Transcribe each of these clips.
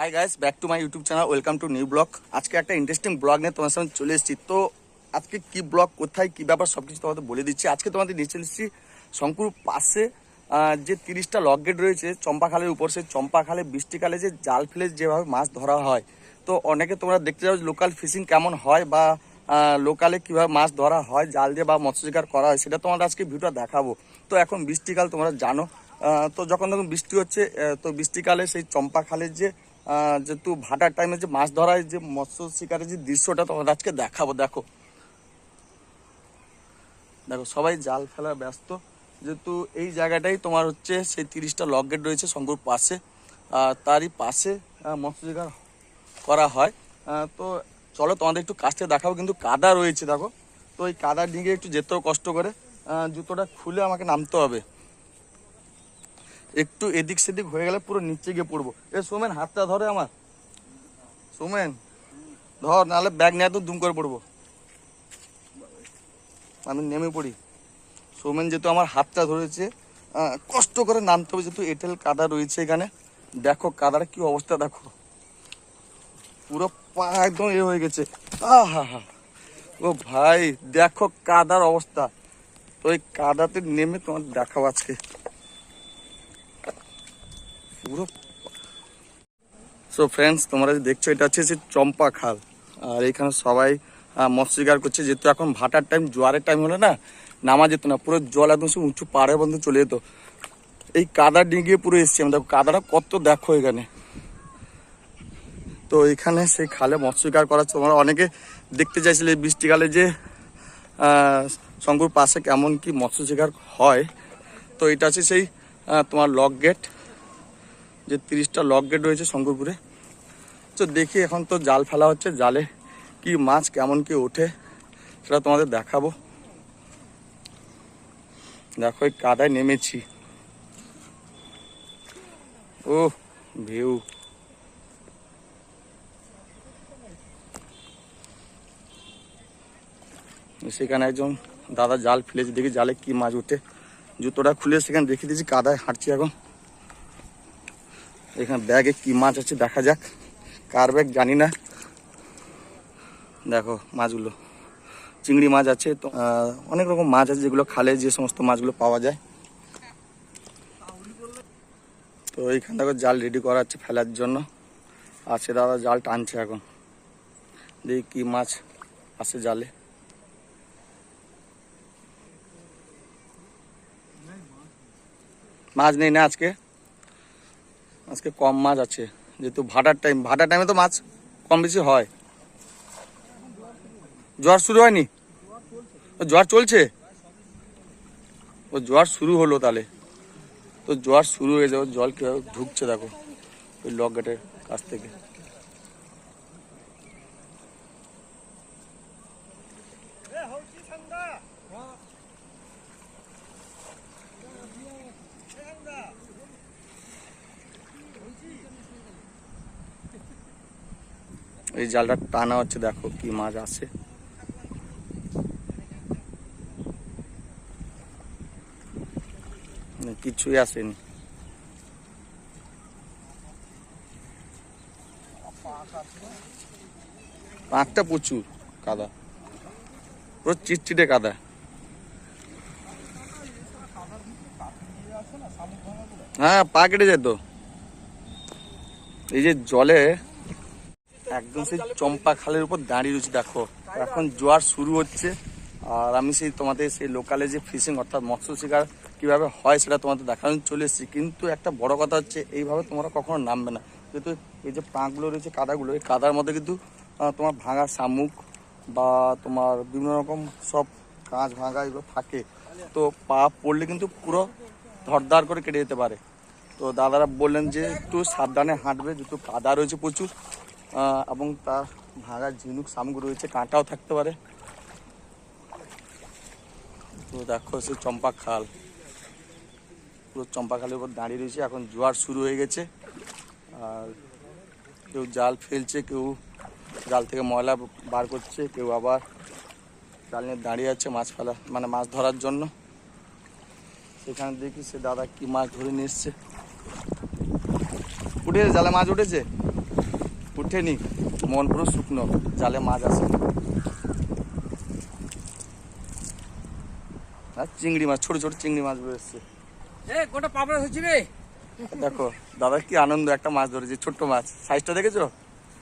Hi guys back to my YouTube channel welcome to new vlog আজকে একটা interesting blog নিয়ে তোমার সামনে চলে এসেছি। তো আজকে কি ব্লগ কোথায়, কি ব্যাপার সব কিছু তোমাদের বলে দিচ্ছি। আজকে তোমাদের নিয়ে চলে এসেছি শঙ্কুর পাশে যে তিরিশটা লক গেট রয়েছে, চম্পাখালের উপর। সেই চম্পাখালে, বৃষ্টিকালে যে জাল ফেলে যেভাবে মাছ ধরা হয়। তো অনেকে তোমরা দেখতে যাও লোকাল ফিশিং কেমন হয় বা লোকালে কীভাবে মাছ ধরা হয়, জাল দিয়ে বা মৎস্য শিকার করা হয়, সেটা তোমাদের আজকে ভিডিওটা দেখাবো। তো এখন বৃষ্টিকাল, তোমরা জানো। তো যখন তখন বৃষ্টি হচ্ছে তো বৃষ্টিকালে সেই চম্পা খালের যে যেহেতু ভাটার টাইমে যে মাছ ধরার যে মৎস্য শিকারের যে দৃশ্যটা তোমাদের আজকে দেখাবো, দেখো। দেখো, সবাই জাল ফেলা ব্যস্ত। যেহেতু এই জায়গাটাই তোমার হচ্ছে সেই তিরিশটা লক গেট রয়েছে শঙ্কুর পাশে। তারই পাশে মৎস্য শিকার করা হয়। তো চলো তোমাদের একটু কাছ থেকে দেখাবো, কিন্তু কাদা রয়েছে, দেখো। তো এই কাদা ডিঙে একটু যেতেও কষ্ট করে। জুতোটা খুলে আমাকে নামতে হবে। একটু এদিক সেদিক হয়ে গেলে পুরো নিচে গিয়ে পড়ব। এ সোমেন, হাতটা ধরে আমার। সোমেন, ধর, নাহলে ব্যাগ নিয়ে তো দুম করে পড়ব। আমি নেমে পড়ি। সৌমেন যেহেতু আমার হাতটা ধরেছে কষ্ট করে নামতে হবে, যেহেতু এঁটেল কাদা রয়েছে এখানে। দেখো কাদার কি অবস্থা, দেখো। পুরো পা একদম এ হয়ে গেছে। আহা, হা। ও ভাই, দেখো কাদার অবস্থা। তো এই কাদাতে নেমে তোমার দেখাও আজকে। সো ফ্রেন্ডস তোমরা যে দেখছ, এটা হচ্ছে যে চম্পা খাল। আর এখানে সবাই মৎস্য করছে। যেহেতু এখন ভাটার টাইম জোয়ারের টাইম হলে না, নামা যেত না, পুরো জল একদম সে উঁচু পাড়ের বন্ধু চলে যেত। এই কাদা ডিঙিয়ে পুরো এসছি। আমি দেখো, কাদাটা কত দেখো এখানে। তো এখানে সেই খালে মৎস্য করার তোমরা অনেকে দেখতে চাইছিলে বৃষ্টিকালে যে শঙ্কুর পাশে কেমন কি মৎস্য শিকার হয়। তো এটা হচ্ছে সেই তোমার লক গেট। যে তিরিশটা লক গেট রয়েছে শঙ্করপুরে। তো দেখি এখন তো জাল ফেলা হচ্ছে, জালে কি মাছ কেমন কি ওঠে, সেটা তোমাদের দেখাবো। দেখো, এই কাদায় নেমেছি। ও ভিউ। সেখানে একজন দাদা জাল ফেলেছে, দেখি জালে কি মাছ ওঠে। জুতোটা খুলে সেখানে রেখে দিয়েছি, কাদায় হাঁটছি এখন। এখানে ব্যাগে কি মাছ আছে দেখা যাক। কার ব্যাগ জানি না। দেখো মাছগুলো। চিংড়ি মাছ আছে তো অনেক রকম মাছ আছে যেগুলো খালে যে সমস্ত মাছগুলো পাওয়া যায়। তো এইখান থেকে জাল রেডি করা হচ্ছে ফেলার জন্য। আছে দাদা, জাল টানছে এখন। দেখি কি মাছ আছে জালে। মাছ নেই না আজকে? আজকে কম মাছ আছে, যেহেতু ভাটার টাইম ভাটার টাইমে তো মাছ কম বেশি হয়। জ্বর শুরু হয়নি? জ্বর চলছে? ও, জ্বর শুরু হলো তাহলে। তো জ্বর শুরু হয়ে যাবে, জল কীভাবে ঢুকছে দেখো, ওই লক গেটের কাছ থেকে। এই জালটা টানা হচ্ছে, দেখো কি মাছ আছে কিছুই আসেনি। পাঁকটা প্রচুর কাদা। পুরো চিটচিটে কাদা। হ্যাঁ পা কেটে যেত এই যে জলে একদম সেই চম্পা খালের উপর দাঁড়িয়ে রয়েছে, দেখো। এখন জোয়ার শুরু হচ্ছে, আর আমি সেই তোমাদের সেই লোকালে যে ফিশিং অর্থাৎ মৎস্য শিকার কীভাবে হয় সেটা তোমাদের দেখানো চলে এসেছি। কিন্তু একটা বড় কথা হচ্ছে, এইভাবে তোমরা কখনো নামবে না। যেহেতু এই যে পাঁকগুলো রয়েছে, কাদাগুলো, এই কাদার মধ্যে কিন্তু তোমার ভাঙা শামুক বা তোমার বিভিন্ন রকম সব কাঁচ ভাঙা এগুলো থাকে। তো পা পড়লে কিন্তু পুরো ধরদার করে কেটে যেতে পারে। তো দাদারা বললেন যে, একটু সাবধানে হাঁটবে, যেহেতু কাদা রয়েছে প্রচুর এবং তার ভাঙা ঝিনুক শামুক রয়েছে, কাঁটাও থাকতে পারে। তো দেখো, সে চম্পা খাল। পুরো চম্পা খালের উপর দাঁড়িয়ে রয়েছে। এখন জোয়ার শুরু হয়ে গেছে। আর কেউ জাল ফেলছে, কেউ জাল থেকে ময়লা বার করছে, কেউ আবার জাল নিয়ে দাঁড়িয়ে আছে মাছ ফেলা মানে মাছ ধরার জন্য। সেখানে দেখি সে দাদা কি মাছ ধরে নিয়ে এসছে। উঠেছে, জালে মাছ উঠেছে? উঠেনি মন পুরো শুকনো জালে মাছ আছে। আর চিংড়ি মাছ ছোট ছোট চিংড়ি মাছ বেরোচ্ছে এ গোটা পাবড়া হচ্ছে রে। দেখো দাদা কি আনন্দ একটা মাছ ধরেছে ছোট্ট মাছ। সাইজটা দেখেছ?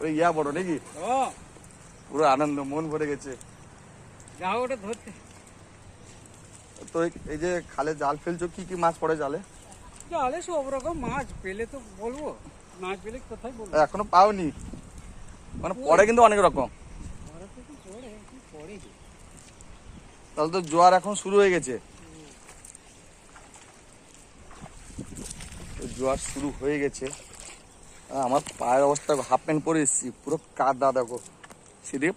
ওই ইয়া বড় নাকি? ও। পুরো আনন্দ মন ভরে গেছে। যাও ওটা ধরতে। তো এই- এই যে খালে জাল ফেলছো কি কি মাছ পড়ে জালে? জালে সব রকম মাছ পেলে তো বলব। এখনও পাওনি। মানে পড়ে কিন্তু অনেক রকম? তাহলে তো জোয়ার এখন শুরু হয়ে গেছে। জোয়ার শুরু হয়ে গেছে। আমার পায়ের অবস্থা হাফ প্যান্ট পরে এসেছি পুরো কাদা দেখো। সেদিকে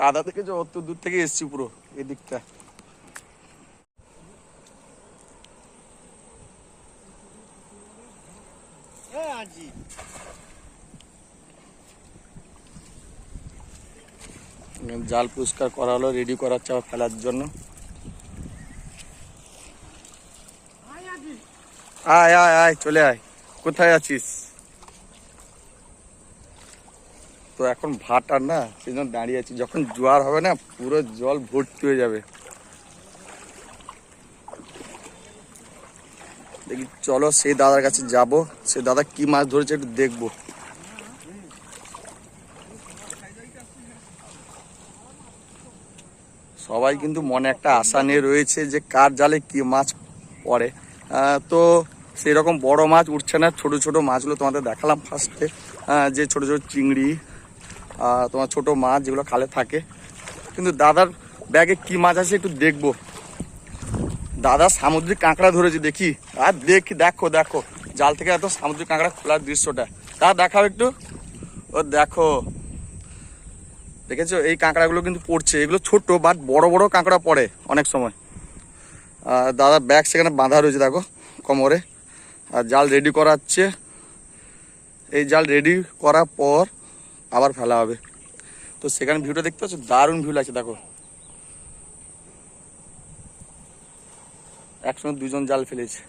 কাদা থেকে যে অত দূর থেকে এসেছি পুরো এদিকটা এ আজি জাল পরিষ্কার করা হলো রেডি করা হচ্ছে ফেলার জন্য। আয় আয় আয়, চলে আয়। কোথায় আছিস? তো এখন ভাটার না, সেই জন্য দাঁড়িয়ে আছি। যখন জোয়ার হবে না, পুরো জল ভর্তি হয়ে যাবে। দেখি, চলো, সেই দাদার কাছে যাব। সে দাদা কি মাছ ধরেছে একটু দেখব। সবাই কিন্তু মনে একটা আশা নিয়ে রয়েছে যে কার জালে কি মাছ পড়ে। তো সেই রকম বড় মাছ উঠছে না, ছোট ছোট মাছগুলো তোমাদের দেখালাম ফার্স্টে যে ছোট ছোট চিংড়ি তোমার ছোট মাছ যেগুলো খালে থাকে। কিন্তু দাদার ব্যাগে কি মাছ আছে একটু দেখব। দাদা সামুদ্রিক কাঁকড়া ধরেছে, দেখি। আর দেখি, দেখো দেখো। জাল থেকে এত সামুদ্রিক কাঁকড়া খোলার দৃশ্যটা। তা দেখাও একটু। ও, দেখো। দেখেছ? এই কাঁকড়াগুলো কিন্তু পড়ছে। এগুলো ছোট বাট বড় বড় কাঁকড়া পড়ে অনেক সময়। আর দাদা ব্যাগ সেখানে বাঁধা রয়েছে দেখো কোমরে। আর জাল রেডি করা হচ্ছে এই জাল রেডি করার পর আবার ফেলা হবে। তো সেখানে ভিউটা দেখতে পাচ্ছ? দারুণ ভিউ লাগছে দেখো। একসঙ্গে দুজন জাল ফেলেছে।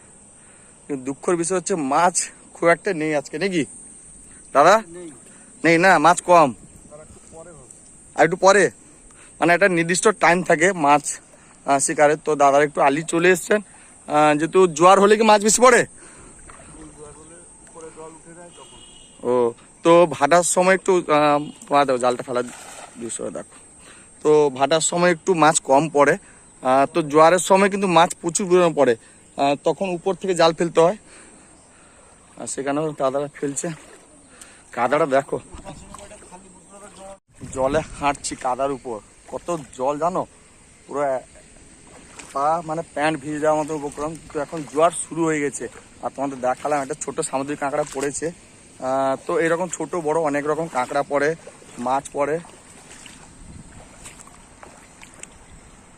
কিন্তু দুঃখের বিষয় হচ্ছে মাছ খুব একটা নেই আজকে নাকি? দাদা? নেই না? মাছ কম। আর একটু পরে মানে একটা নির্দিষ্ট টাইম থাকে মাছ শিকারের। তো দাদার একটু আলি চলে এসছেন। যেহেতু জোয়ার হলে কি মাছ বেশি পড়ে? ও, তো ভাটার সময় একটু তোমার দেখো জালটা ফেলার দৃশ্য দেখো। তো ভাটার সময় একটু মাছ কম পড়ে। তো জোয়ারের সময় কিন্তু মাছ প্রচুর পরিমাণে পড়ে। তখন উপর থেকে জাল ফেলতে হয়। আর সেখানেও দাদারা ফেলছে। কাদাটা দেখো। জলে হাঁটছি কাদার উপর। কত জল জানো? পুরো পা মানে প্যান্ট ভিজে যাওয়ার মতো উপক্রম। তো এখন জোয়ার শুরু হয়ে গেছে। আর তোমাদের দেখালাম, একটা ছোট সামুদ্রিক কাঁকড়া পড়েছে। তো এরকম ছোট, বড় অনেক রকম কাঁকড়া পড়ে, মাছ পড়ে।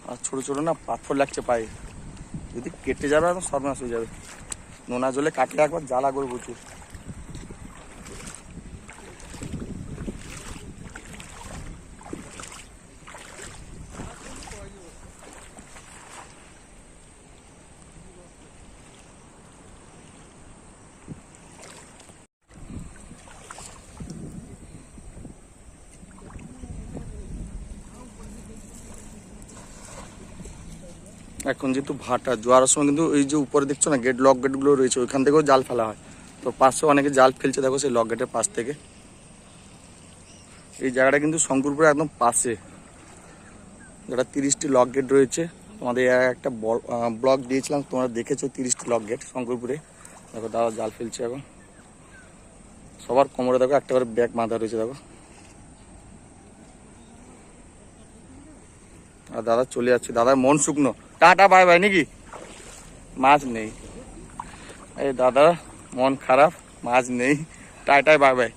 আর ছোট ছোট না পাথর লাগছে পায়ে। যদি কেটে যাবে সর্বনাশ হয়ে যাবে। নোনা জলে কাটলে একবার জ্বালা করে প্রচুর। এখন যেহেতু ভাটা, জোয়ারের সময় কিন্তু এই যে উপরে দেখছ না গেট লক গেটগুলো রয়েছে, ওইখান থেকেও জাল ফেলা হয়। তো পাশে অনেকে জাল ফেলছে, দেখো সেই লক গেটের পাশ থেকে। এই জায়গাটা কিন্তু শঙ্করপুরের একদম পাশে। যেটা তিরিশটি লক গেট রয়েছে। তোমাদের একটা ব্লক দিয়েছিলাম, তোমরা দেখেছ তিরিশটি লক গেট শঙ্করপুরে। দেখো দাদা জাল ফেলছে এখন। সবার কোমরে দেখো, একটা করে ব্যাগ বাঁধা রয়েছে, দেখো। আর দাদা চলে যাচ্ছে, দাদার মন শুকনো। টাটা, বাই বাই, নাকি? মাছ নেই। এই দাদা, মন খারাপ, মাছ নেই। টাটাই বাই বাই।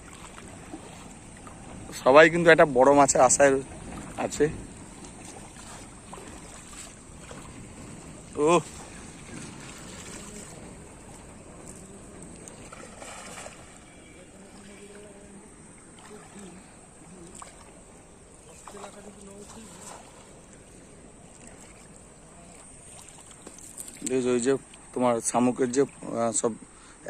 সবাই কিন্তু একটা বড় মাছের আশায় আছে। ও ওই যে তোমার শামুকের যে সব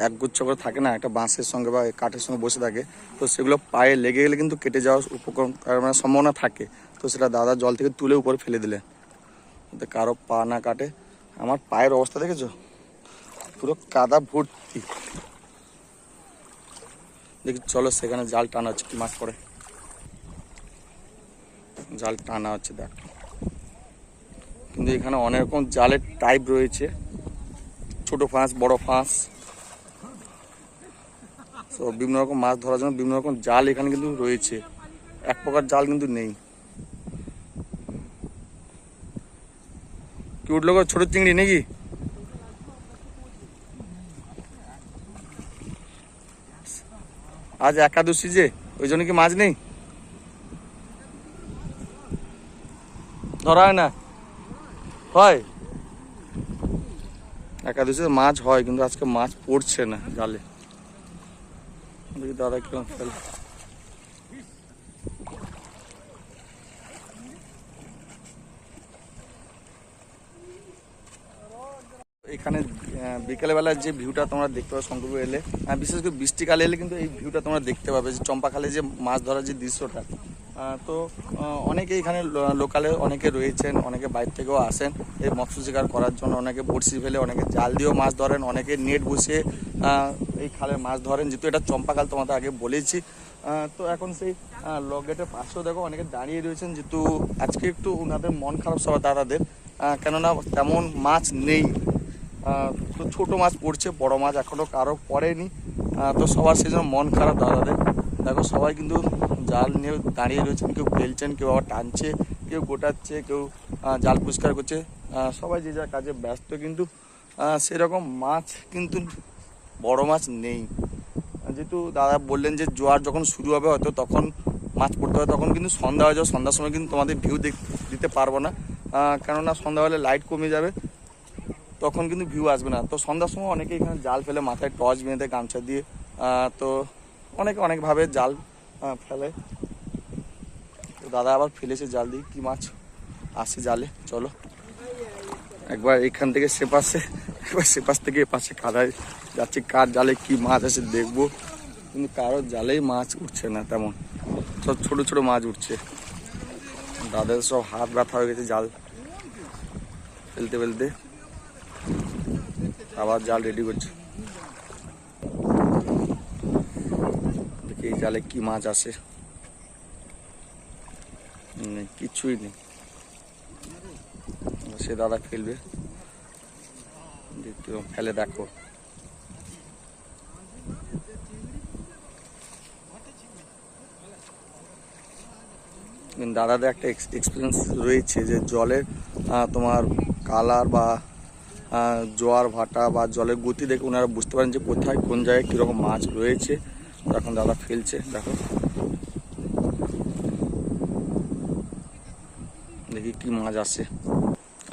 একগুচ্ছ করে থাকে না, একটা বাঁশের সঙ্গে বা কাঠের সঙ্গে বসে থাকে, তো সেগুলো পায়ে লেগে গেলে কিন্তু কেটে যাওয়ার উপকরণ মানে সম্ভাবনা থাকে। তো সেটা দাদা জল থেকে তুলে উপরে ফেলে যাতে কারও পা না কাটে। আমার পায়ের অবস্থা দেখেছ? পুরো কাদা ভর্তি। দেখি, চলো সেখানে জাল টানা হচ্ছে, কি মাছ পড়ে। জাল টানা হচ্ছে, দেখ। কিন্তু এখানে অনেক রকম জালের টাইপ রয়েছে। ছোট ফাঁস, বড় ফাঁস। তো বিভিন্ন রকম মাছ ধরার জন্য বিভিন্ন রকম জাল এখানে কিন্তু রয়েছে। এক প্রকার জাল কিন্তু নেই। কি উঠল ছোট চিংড়ি নাকি? আজ একাদশী যে, ওই জন্য কি মাছ নেই? ধরা হয় না? হয়? একাদশীতে মাছ হয় কিন্তু আজকে মাছ পড়ছে না জালে। দাদা কীরকম ফেলে এখানে আহ, বিকেলবেলা যে ভিউটা তোমরা দেখতে পাবে শঙ্করপুর এলে বিশেষ করে বৃষ্টিকালে এলে কিন্তু এই ভিউটা তোমরা দেখতে পাবে যে চম্পাখালে যে মাছ ধরার যে দৃশ্যটা। তো অনেকে এখানে লোকালে অনেকে রয়েছেন, অনেকে বাইরে থেকেও আসেন। এই মৎস্য শিকার করার জন্য অনেকে বড়শি ফেলে, অনেকে জাল দিয়েও মাছ ধরেন, অনেকে নেট বসিয়ে এই খালে মাছ ধরেন। যেহেতু এটা চম্পাকাল, তোমাদের আগে বলেছি। তো এখন সেই লক গেটের পাশেও দেখো অনেকে দাঁড়িয়ে রয়েছেন, যেহেতু আজকে একটু ওনাদের মন খারাপ সবার দাদাদের। কেননা তেমন মাছ নেই। তো ছোট মাছ পড়ছে, বড় মাছ এখনও কারও পড়েনি। তো সবার সেই জন্য মন খারাপ দাদাদের। দেখো সবাই কিন্তু জাল নিয়ে দাঁড়িয়ে রয়েছেন কেউ ফেলছেন, কেউ আবার টানছে, কেউ গোটাচ্ছে, কেউ জাল পরিষ্কার করছে। সবাই যে যার কাজে ব্যস্ত, কিন্তু সেরকম মাছ কিন্তু বড় মাছ নেই। যেহেতু দাদা বললেন যে জোয়ার যখন শুরু হবে হয়তো তখন মাছ পড়তে হবে, তখন কিন্তু সন্ধ্যা হয়ে যাবে, সন্ধ্যার সময় কিন্তু তোমাদের ভিউ দিতে পারব না। কেননা সন্ধ্যা হলে লাইট কমে যাবে, তখন কিন্তু ভিউ আসবে না। তো সন্ধ্যার সময় অনেকে এখানে জাল ফেলে মাথায় টর্চ বেঁধে গামছা দিয়ে তো অনেকে অনেকভাবে জাল আহ, ফেলে। দাদা আবার ফেলেছে জাল দিয়ে কি মাছ? আসে জালে চলো। একবার এখান থেকে সে পাশে একবার সে পাশ থেকে এ পাশে কাদায় যাচ্ছে কার জালে কি মাছ আছে দেখব। কিন্তু কারোর জালেই মাছ উঠছে না তেমন। সব ছোট ছোট মাছ উঠছে। দাদার সব হাত ব্যথা হয়ে গেছে জাল। ফেলতে ফেলতে। আবার জাল রেডি করছে দেখি এই জালে কি মাছ আছে? কিছুই নেই। সে দাদা ফেলবে ফেলে দেখো। দাদাদের একটা এক্সপিরিয়েন্স রয়েছে যে জলের তোমার কালার বা জোয়ার ভাটা বা জলের গতি দেখে ওনারা বুঝতে পারেন যে কোথায়, কোন জায়গায় কীরকম মাছ রয়েছে। এখন দাদা ফেলছে, দেখো। দেখি কি মাছ আসে।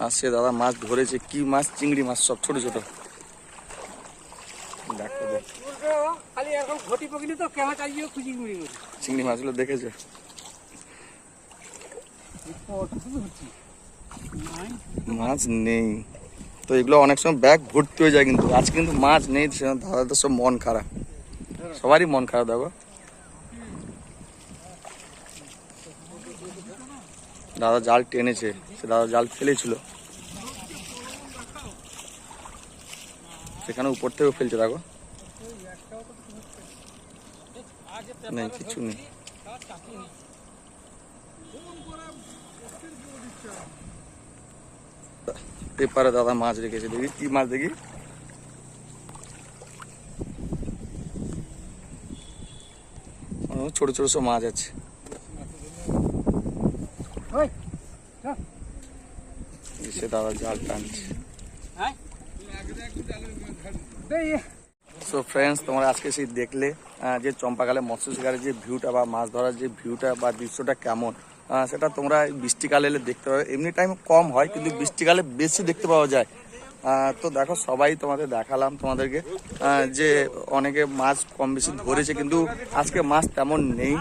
আসছে দাদা, মাছ ধরেছে। কি মাছ? চিংড়ি মাছ, সব ছোট ছোট। চিংড়ি মাছগুলো দেখেছ? মাছ নেই। তো এগুলো অনেক সময় ব্যাগ ভর্তি হয়ে যায় কিন্তু আজ কিন্তু মাছ নেই দাদাদের সব মন খারাপ। সবারই মন খারাপ, দেখো। দাদা জাল টেনেছে, সে দাদা জাল ফেলেছিল। সেখানে উপর থেকেও ফেলছে, দেখো। নেই, কিছু নেই। পেপারে দাদা মাছ রেখেছে, দেখি কি মাছ দেখি ও, ছোট ছোট সব মাছ আছে। ওই সে দাদা জাল টানছে। হ্যাঁ? সো ফ্রেন্ডস তোমরা আজকে সেই দেখলে যে চম্পাকালে মৎস্য শিকারের যে ভিউটা বা মাছ ধরার যে ভিউটা বা দৃশ্যটা কেমন সেটা তোমরা বৃষ্টিকালে এলে দেখতে পাবে। এমনি টাইম কম হয় কিন্তু বৃষ্টিকালে বেশি দেখতে পাওয়া যায়। তো দেখো, সবাই তোমাদের দেখালাম তোমাদেরকে যে অনেকে মাছ কম বেশি ধরেছে, কিন্তু আজকে মাছ তেমন নেই।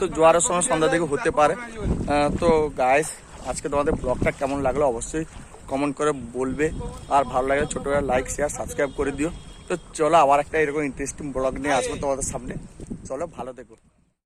তো জোয়ারের সময় সন্ধ্যা থেকে হতে পারে। তো গাইস আজকে তোমাদের ব্লগটা কেমন লাগল অবশ্যই কমেন্ট করে বলবে। আর ভালো লাগলে ছোটো লাইক শেয়ার সাবস্ক্রাইব করে দিও। তো চলো আবার একটা এরকম ইন্টারেস্টিং ব্লগ নিয়ে আসব তোমাদের সামনে। চলো ভালো থেকো।